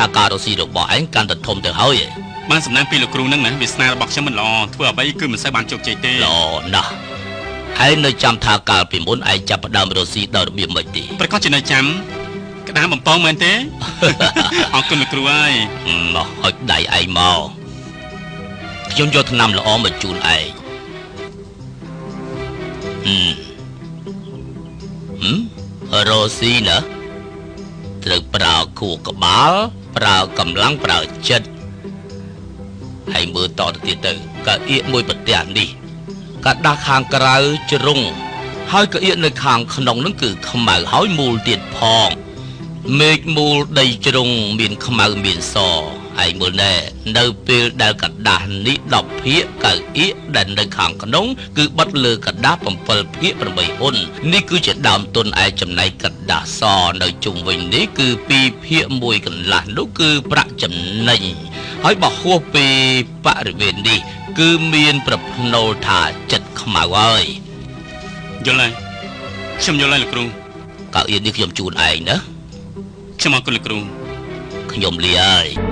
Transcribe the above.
ថាការរស់ស៊ីរបស់ឯងកាន់តែធំទៅហើយឯងបានសំណាងពីលោកគ្រូនឹងណាវាសនារបស់ខ្ញុំមិនល្អធ្វើអ្វីគឺមិនសូវបានជោគជ័យទេល្អណាស់ឯងនៅចាំថាកាលពីមុនឯងចាប់ផ្ដើមរស់ស៊ីដោយរបៀបម៉េចទេប្រកាសជានៅចាំក្តាមបំពងមែនទេអរគុណលោកគ្រូហើយមកហុចដៃឯងមកខ្ញុំយកថ្នាំល្អមកជូនឯងហឹមហឹមរស់ស៊ីណា ត្រូវប្រើខួរក្បាល ប្រើកម្លាំងប្រើចិត្តហើយមើលតទៅទៀតទៅកាអៀកមួយប្រទះនេះកាដាស់ខាងក្រៅជ្រុងហើយកាអៀកនៅខាងក្នុងនឹងគឺខ្មៅហើយមូលទៀតផងមេឃមូលដីជ្រុងមានខ្មៅមានស ឯងមើលណែនៅពេលដែលกระดาษនេះ10ភាគកៅអៀកដែលនៅខាងក្នុង គឺបិទលើกระดาษ7ភាគ8ហ៊ុននេះគឺជាដើមទុនឯចំណែកกระดาษសនៅជុំវិញនេះគឺ2ភាគ1កន្លះនោះគឺប្រាក់ចំណេញហើយបើហួសពីបរិវេណនេះ គឺមានប្រផ្នូលថាចិត្តខ្មៅហើយ យល់ហើយខ្ញុំយល់ហើយលោកគ្រូ កៅអៀកនេះខ្ញុំជូនឯងណា ខ្ញុំអរគុណលោកគ្រូ ខ្ញុំលាហើយ